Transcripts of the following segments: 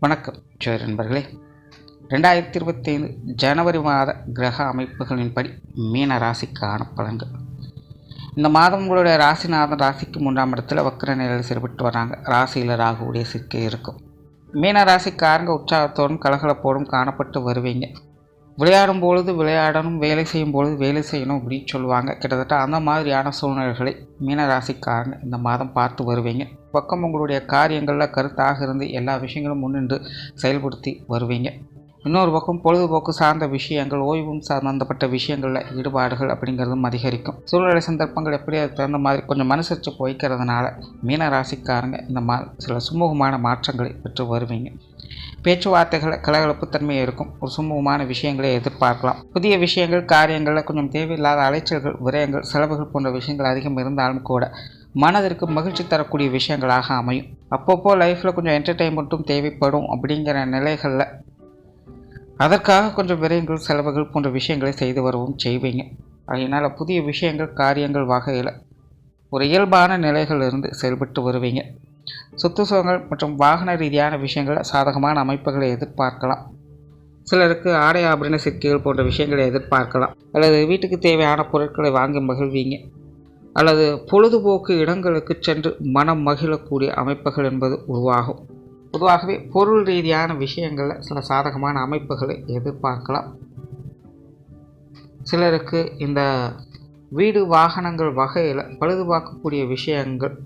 வணக்கம் ஜோதி நண்பர்களே. ரெண்டாயிரத்தி இருபத்தைந்து ஜனவரி மாத கிரக அமைப்புகளின்படி மீன ராசிக்கான பலன்கள். இந்த மாதம் உங்களுடைய ராசிநாதன் ராசிக்கு மூன்றாம் இடத்துல வக்கர நிலையில் செயல்பட்டு வராங்க. ராசியில் ராகுவுடைய சிக்கை இருக்கும். மீன ராசிக்காரங்க உற்சாகத்தோடும் கலகலப்போடும் காணப்பட்டு வருவீங்க. விளையாடும் பொழுது விளையாடணும் வேலை செய்யும் பொழுது வேலை செய்யணும் அப்படின்னு சொல்லுவாங்க. கிட்டத்தட்ட அந்த மாதிரியான சூழ்நிலைகளை மீனராசிக்காரங்க இந்த மாதம் பார்த்து வருவீங்க. பக்கம் உங்களுடைய காரியங்களில் கருத்தாக இருந்து எல்லா விஷயங்களும் முன்னின்று செயல்படுத்தி வருவீங்க. இன்னொரு பக்கம் பொழுதுபோக்கு சார்ந்த விஷயங்கள் ஓய்வும் சம்பந்தப்பட்ட விஷயங்களில் ஈடுபாடுகள் அப்படிங்கிறதும் அதிகரிக்கும். சூழ்நிலை சந்தர்ப்பங்கள் எப்படி அதுக்கு தகுந்த மாதிரி கொஞ்சம் மனுசரித்து போய்க்கிறதுனால மீன ராசிக்காரங்க இந்த மா சில சுமூகமான மாற்றங்களை பெற்று வருவீங்க. பேச்சுவார்த்தைகள் கலகலப்புத்தன்மை இருக்கும். ஒரு சுமூகமான விஷயங்களை எதிர்பார்க்கலாம். புதிய விஷயங்கள் காரியங்களில் கொஞ்சம் தேவையில்லாத அலைச்சல்கள் விரயங்கள் செலவுகள் போன்ற விஷயங்கள் அதிகம் இருந்தாலும் கூட மனதிற்கு மகிழ்ச்சி தரக்கூடிய விஷயங்களாக அமையும். அப்பப்போ லைஃப்பில் கொஞ்சம் என்டர்டெயின்மெண்ட்டும் தேவைப்படும் அப்படிங்கிற நிலைகளில் அதற்காக கொஞ்சம் விரயங்கள் செலவுகள் போன்ற விஷயங்களை செய்து வரவும் செய்வீங்க. அதனால் புதிய விஷயங்கள் காரியங்கள் வகையில் ஒரு இயல்பான நிலைகளிலிருந்து செயல்பட்டு வருவீங்க. சொத்து சுகங்கள் மற்றும் வாகன ரீதியான விஷயங்களில் சாதகமான அமைப்புகளை எதிர்பார்க்கலாம். சிலருக்கு ஆடை ஆபரண சிற்கைகள் போன்ற விஷயங்களை எதிர்பார்க்கலாம். அல்லது வீட்டுக்கு தேவையான பொருட்களை வாங்கி மகிழ்வீங்க. அல்லது பொழுதுபோக்கு இடங்களுக்கு சென்று மனம் மகிழக்கூடிய அமைப்புகள் என்பது உருவாகும். பொதுவாகவே பொருள் ரீதியான விஷயங்களில் சில சாதகமான அமைப்புகளை எதிர்பார்க்கலாம். சிலருக்கு இந்த வீடு வாகனங்கள் வகையில் பழுதுபார்க்கக்கூடிய விஷயங்கள்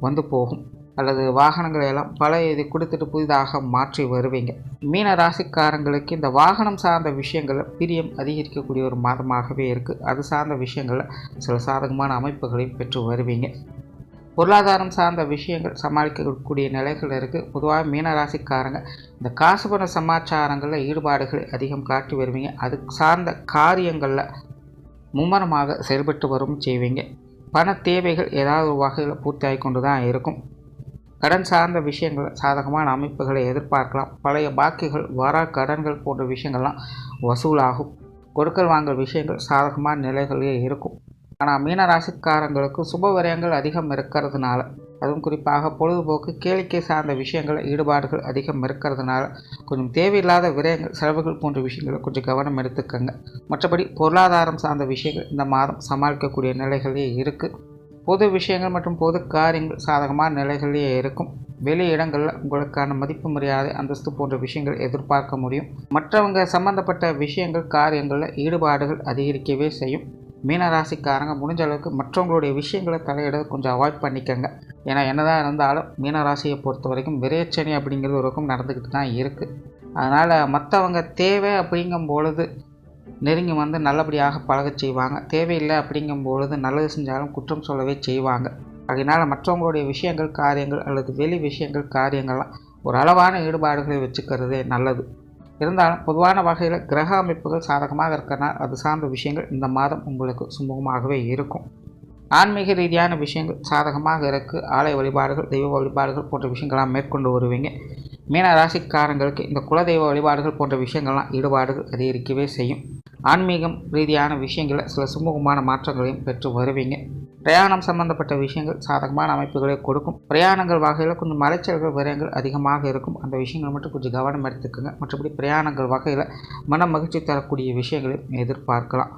வந்து போகும். அல்லது வாகனங்களை எல்லாம் பழைய இது கொடுத்துட்டு புதிதாக மாற்றி வருவீங்க. மீன ராசிக்காரங்களுக்கு இந்த வாகனம் சார்ந்த விஷயங்களில் பிரியம் அதிகரிக்கக்கூடிய ஒரு மாதமாகவே இருக்குது அது சார்ந்த விஷயங்களில் சில சாதகமான அமைப்புகளை பெற்று வருவீங்க. பொருளாதாரம் சார்ந்த விஷயங்கள் சமாளிக்கக்கூடிய நிலைகள் இருக்குது பொதுவாக மீனராசிக்காரங்க இந்த காசு பண சமாச்சாரங்களில் ஈடுபாடுகளை அதிகம் காட்டி வருவீங்க. அது சார்ந்த காரியங்களில் மும்மரமாக செயல்பட்டு வரும் செய்வீங்க. பண தேவைகள் ஏதாவது ஒரு வகையில் பூர்த்தியாகி கொண்டு தான் இருக்கும். கடன் சார்ந்த விஷயங்கள் சாதகமான அமைப்புகளை எதிர்பார்க்கலாம். பழைய பாக்கிகள் வரா கடன்கள் போன்ற விஷயங்கள்லாம் வசூலாகும். கொடுக்கல் வாங்கல் விஷயங்கள் சாதகமான நிலைகளே இருக்கும். ஆனால் மீனராசிக்காரங்களுக்கு சுப விரயங்கள் அதிகம் இருக்கிறதுனால அதுவும் குறிப்பாக பொழுதுபோக்கு கேளிக்கை சார்ந்த விஷயங்கள் ஈடுபாடுகள் அதிகம் இருக்கிறதுனால கொஞ்சம் தேவையில்லாத விரயங்கள் செலவுகள் போன்ற விஷயங்களை கொஞ்சம் கவனம் எடுத்துக்கங்க. மற்றபடி பொருளாதாரம் சார்ந்த விஷயங்கள் இந்த மாதம் சமாளிக்கக்கூடிய நிலைகளே இருக்குது பொது விஷயங்கள் மற்றும் பொது காரியங்கள் சாதகமான நிலைகளிலே இருக்கும். வெளி இடங்களில் உங்களுக்கான மதிப்பு மரியாதை அந்தஸ்து போன்ற விஷயங்கள் எதிர்பார்க்க முடியும். மற்றவங்க சம்பந்தப்பட்ட விஷயங்கள் காரியங்களில் ஈடுபாடுகள் அதிகரிக்கவே செய்யும். மீனராசிக்காரங்க முடிஞ்ச அளவுக்கு மற்றவங்களுடைய விஷயங்களை தலையிட கொஞ்சம் அவாய்ட் பண்ணிக்கங்க. ஏன்னா என்னதான் இருந்தாலும் மீனராசியை பொறுத்த வரைக்கும் விரைச்சனி அப்படிங்கிறது ஒரு பக்கம் நடந்துக்கிட்டு தான் இருக்குது அதனால் மற்றவங்க தேவை அப்படிங்கும் பொழுது நெருங்கி வந்து நல்லபடியாக பழகச் செய்வாங்க. தேவையில்லை அப்படிங்கும் பொழுது நல்லது செஞ்சாலும் குற்றம் சொல்லவே செய்வாங்க. அதனால் மற்றவங்களுடைய விஷயங்கள் காரியங்கள் அல்லது வெளி விஷயங்கள் காரியங்கள்லாம் ஒரு அளவான ஈடுபாடுகளை வச்சுக்கிறதே நல்லது. இருந்தாலும் பொதுவான வகையில் கிரக அமைப்புகள் சாதகமாக இருக்கிறனால் அது சார்ந்த விஷயங்கள் இந்த மாதம் உங்களுக்கு சுமூகமாகவே இருக்கும். ஆன்மீக ரீதியான விஷயங்கள் சாதகமாக இருக்கு. ஆலய வழிபாடுகள் தெய்வ வழிபாடுகள் போன்ற விஷயங்கள்லாம் மேற்கொண்டு வருவீங்க. மீன ராசிக்காரங்களுக்கு இந்த குலதெய்வ வழிபாடுகள் போன்ற விஷயங்கள்லாம் ஈடுபாடுகள் அதிகரிக்கவே செய்யும். ஆன்மீகம் ரீதியான விஷயங்களை சில சுமூகமான மாற்றங்களையும் பெற்று வருவீங்க. பிரயாணம் சம்பந்தப்பட்ட விஷயங்கள் சாதகமான அமைப்புகளை கொடுக்கும். பிரயாணங்கள் வகையில் கொஞ்சம் மலைச்சல்கள் விரயங்கள் அதிகமாக இருக்கும். அந்த விஷயங்கள் மட்டும் கொஞ்சம் கவனம் எடுத்துக்கோங்க. மற்றபடி பிரயாணங்கள் வகையில் மன மகிழ்ச்சி தரக்கூடிய விஷயங்களையும் எதிர்பார்க்கலாம்.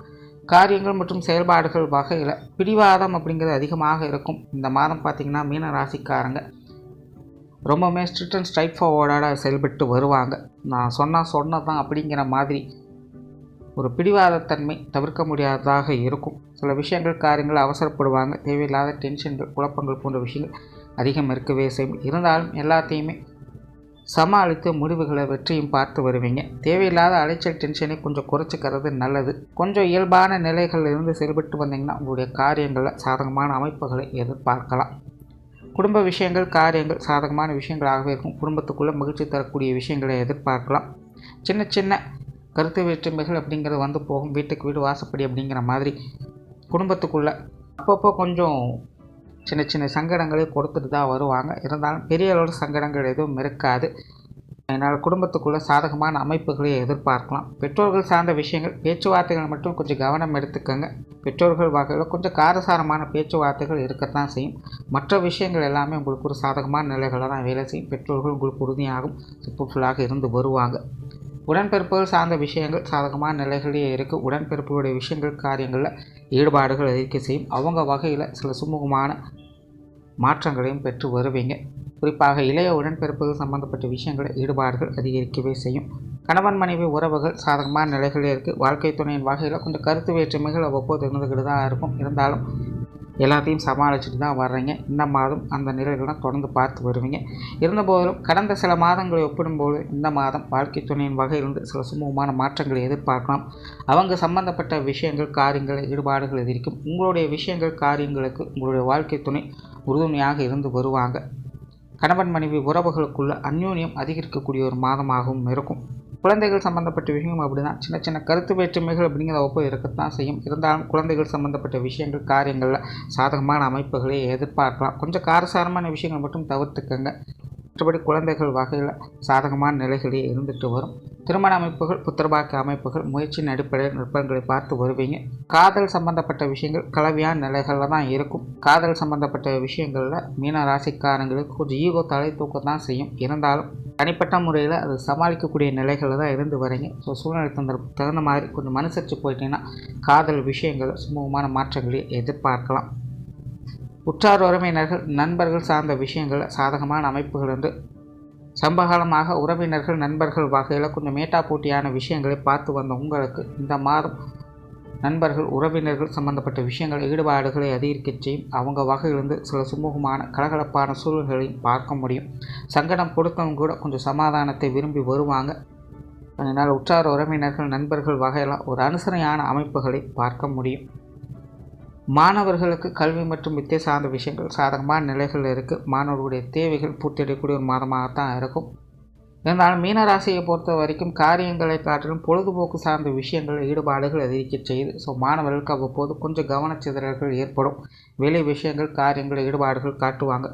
காரியங்கள் மற்றும் செயல்பாடுகள் வகையில் பிடிவாதம் அப்படிங்கிறது அதிகமாக இருக்கும். இந்த மாதம் பார்த்திங்கன்னா மீன ராசிக்காரங்க ரொம்பவுமே ஸ்ட்ரிக்ட் அண்ட் ஸ்ட்ரைட் ஃபார்வர்டாக செயல்பட்டு வருவாங்க. நான் சொன்னால் சொன்னதான் அப்படிங்கிற மாதிரி ஒரு பிடிவாதத்தன்மை தவிர்க்க முடியாததாக இருக்கும். சில விஷயங்கள் காரியங்கள் அவசரப்படுவாங்க. தேவையில்லாத டென்ஷன்கள் குழப்பங்கள் போன்ற விஷயங்கள் அதிகம் இருக்கவே செய்யும். இருந்தாலும் எல்லாத்தையுமே சமாளித்து முடிவுகளை வெற்றியும் பார்த்து வருவீங்க. தேவையில்லாத அலைச்சல் டென்ஷனை கொஞ்சம் குறைச்சிக்கிறது நல்லது. கொஞ்சம் இயல்பான நிலைகளில் இருந்து செயல்பட்டு வந்தீங்கன்னா உங்களுடைய காரியங்களில் சாதகமான அமைப்புகளை எதிர்பார்க்கலாம். குடும்ப விஷயங்கள் காரியங்கள் சாதகமான விஷயங்களாகவே இருக்கும். குடும்பத்துக்குள்ளே மகிழ்ச்சி தரக்கூடிய விஷயங்களை எதிர்பார்க்கலாம். சின்ன சின்ன கருத்து வேற்றுமைகள் அப்படிங்கிறது வந்து போகும். வீட்டுக்கு வீடு வாசப்படி அப்படிங்கிற மாதிரி குடும்பத்துக்குள்ளே அப்பப்போ கொஞ்சம் சின்ன சின்ன சங்கடங்களை கொடுத்துட்டு தான் வருவாங்க. இருந்தாலும் பெரிய அளவு சங்கடங்கள் எதுவும் இருக்காது. அதனால் குடும்பத்துக்குள்ளே சாதகமான அமைப்புகளை எதிர்பார்க்கலாம். பெற்றோர்கள் சார்ந்த விஷயங்கள் பேச்சுவார்த்தைகள் மட்டும் கொஞ்சம் கவனம் எடுத்துக்கோங்க. பெற்றோர்கள் வகையில் கொஞ்சம் காரசாரமான பேச்சுவார்த்தைகள் இருக்கத்தான் செய்யும். மற்ற விஷயங்கள் எல்லாமே உங்களுக்கு ஒரு சாதகமான நிலைகளை தான் வேலை செய்யும். பெற்றோர்கள் உங்களுக்கு உறுதியாகும். சப்போர்ட்ஃபுல்லாக இருந்து வருவாங்க. உடன்பிறப்புகள் சார்ந்த விஷயங்கள் சாதகமான நிலைகளே இருக்குது உடன்பிறப்புகளுடைய விஷயங்கள் காரியங்களில் ஈடுபாடுகள் அதிகரிக்க செய்யும். அவங்க வகையில் சில சுமூகமான மாற்றங்களையும் பெற்று வருவீங்க. குறிப்பாக இளைய உடன்பிறப்புகள் சம்பந்தப்பட்ட விஷயங்களை ஈடுபாடுகள் அதிகரிக்கவே செய்யும். கணவன் மனைவி உறவுகள் சாதகமான நிலைகளே இருக்குது வாழ்க்கை துணையின் வகையில் கொஞ்சம் கருத்து வேற்றுமைகள் அவ்வப்போது இருந்துக்கிட்டு தான் இருக்கும். இருந்தாலும் எல்லாத்தையும் சமாளிச்சுட்டு தான் வர்றீங்க. இந்த மாதம் அந்த நிலைகள்லாம் தொடர்ந்து பார்த்து வருவீங்க. இருந்தபோதிலும் கடந்த சில மாதங்களை ஒப்பிடும்போது இந்த மாதம் வாழ்க்கை துணையின் வகையிலிருந்து சில சுமூகமான மாற்றங்களை எதிர்பார்க்கலாம். அவங்க சம்பந்தப்பட்ட விஷயங்கள் காரியங்கள் ஈடுபாடுகள் எதிர்க்கும். உங்களுடைய விஷயங்கள் காரியங்களுக்கு உங்களுடைய வாழ்க்கை துணை உறுதுணையாக இருந்து வருவாங்க. கணவன் மனைவி உறவுகளுக்குள்ள அந்யோன்யம் அதிகரிக்கக்கூடிய ஒரு மாதமாகவும் இருக்கும். குழந்தைகள் சம்மந்தப்பட்ட விஷயம் அப்படி தான் சின்ன சின்ன கருத்து வேற்றுமைகள் அப்படிங்கிற ஒப்பம் இருக்கத்தான் செய்யும். இருந்தாலும் குழந்தைகள் சம்மந்தப்பட்ட விஷயங்கள் காரியங்களில் சாதகமான அமைப்புகளை எதிர்பார்க்கலாம். கொஞ்சம் காரசாரமான விஷயங்கள் மட்டும் தவிர்த்துக்கங்க. மற்றபடி குழந்தைகள் வகையில் சாதகமான நிலைகளே இருந்துட்டு வரும். திருமண அமைப்புகள் புத்திரபாக்க அமைப்புகள் முயற்சியின் அடிப்படையில் நுட்பங்களை பார்த்து வருவீங்க. காதல் சம்பந்தப்பட்ட விஷயங்கள் கலவையான நிலைகளில் தான் இருக்கும். காதல் சம்பந்தப்பட்ட விஷயங்களில் மீன ராசிக்காரங்களுக்கு கொஞ்சம் ஈகோ தலை தூக்கம் தான் செய்யும். இருந்தாலும் தனிப்பட்ட முறையில் அது சமாளிக்கக்கூடிய நிலைகளில் தான் இருந்து வரீங்க. ஸோ சூழ்நிலை தந்த தகுந்த மாதிரி கொஞ்சம் மனுசரித்து போயிட்டீங்கன்னா காதல் விஷயங்கள் சுமூகமான மாற்றங்களை எதிர்பார்க்கலாம். உற்றார் உறவினர்கள் நண்பர்கள் சார்ந்த விஷயங்கள் சாதகமான அமைப்புகள் என்று சம்பகாலமாக உறவினர்கள் நண்பர்கள் வகையில் கொஞ்சம் மேட்டா போட்டியான விஷயங்களை பார்த்து வந்த உங்களுக்கு இந்த மாதம் நண்பர்கள் உறவினர்கள் சம்பந்தப்பட்ட விஷயங்கள் ஈடுபாடுகளை அதிகரிக்க செய்யும் அவங்க வகையிலிருந்து சில சுமூகமான கலகலப்பான சூழல்களையும் பார்க்க முடியும். சங்கடம் கொடுத்தவங்க கூட கொஞ்சம் சமாதானத்தை விரும்பி வருவாங்க. அதனால் உற்றார் உறவினர்கள் நண்பர்கள் வகையில் ஒரு அனுசரணையான அமைப்புகளை பார்க்க முடியும். மாணவர்களுக்கு கல்வி மற்றும் வித்தியை சார்ந்த விஷயங்கள் சாதகமான நிலைகள் இருக்குது மாணவர்களுடைய தேவைகள் பூர்த்தியடையக்கூடிய ஒரு மாதமாகத்தான் இருக்கும். இருந்தாலும் மீனராசியை பொறுத்த வரைக்கும் காரியங்களை காட்டிலும் பொழுதுபோக்கு சார்ந்த விஷயங்கள் ஈடுபாடுகள் அதிகரிக்க செய்யுது. ஸோ மாணவர்களுக்கு அவ்வப்போது கொஞ்சம் கவனச்சிதறல்கள் ஏற்படும். வெளி விஷயங்கள் காரியங்கள் ஈடுபாடுகள் காட்டுவாங்க.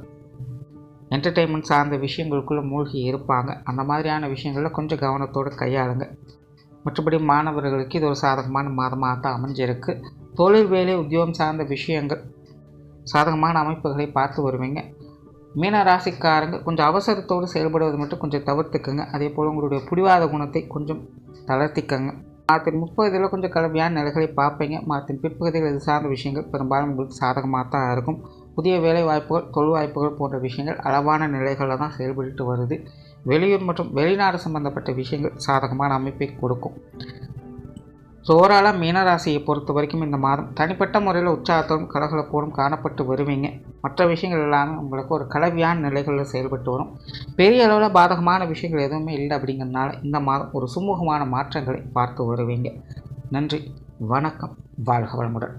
என்டர்டெயின்மெண்ட் சார்ந்த விஷயங்களுக்குள்ளே மூழ்கி இருப்பாங்க. அந்த மாதிரியான விஷயங்களில் கொஞ்சம் கவனத்தோடு கையாளுங்க. மற்றபடி மாணவர்களுக்கு இது ஒரு சாதகமான மாதமாக தான் அமைஞ்சிருக்கு. தொழில் வேலை உத்தியோகம் சார்ந்த விஷயங்கள் சாதகமான அமைப்புகளை பார்த்து வருவீங்க. மீன ராசிக்காரங்க கொஞ்சம் அவசரத்தோடு செயல்படுவது மட்டும் கொஞ்சம் தவிர்த்துக்குங்க. அதே போல் உங்களுடைய புடிவாத குணத்தை கொஞ்சம் தளர்த்திக்கங்க. மாதத்தின் முப்பகுதியில் கொஞ்சம் கடுமையான நிலைகளை பார்ப்பீங்க. மாதத்தின் பிற்பகுதியில் இது சார்ந்த விஷயங்கள் பெரும்பாலும் உங்களுக்கு சாதகமாக தான் இருக்கும். புதிய வேலை வாய்ப்புகள் தொழில் வாய்ப்புகள் போன்ற விஷயங்கள் அளவான நிலைகளில் தான் செயல்பட்டு வருது. வெளியூர் மற்றும் வெளிநாடு சம்பந்தப்பட்ட விஷயங்கள் சாதகமான அமைப்பை கொடுக்கும். ஸோ ஓவராலாக மீனராசியை பொறுத்த வரைக்கும் இந்த மாதம் தனிப்பட்ட முறையில் உற்சாகத்தோடும் கலகலப்போடும் காணப்பட்டு வருவீங்க. மற்ற விஷயங்கள் எல்லாமே உங்களுக்கு ஒரு கலவையான நிலைகளில் செயல்பட்டு வரும். பெரிய அளவில் பாதகமான விஷயங்கள் எதுவுமே இல்லை அப்படிங்கிறதுனால இந்த மாதம் ஒரு சுமூகமான மாற்றங்களை பார்த்து வருவீங்க. நன்றி வணக்கம் வாழ்க வளமுடன்.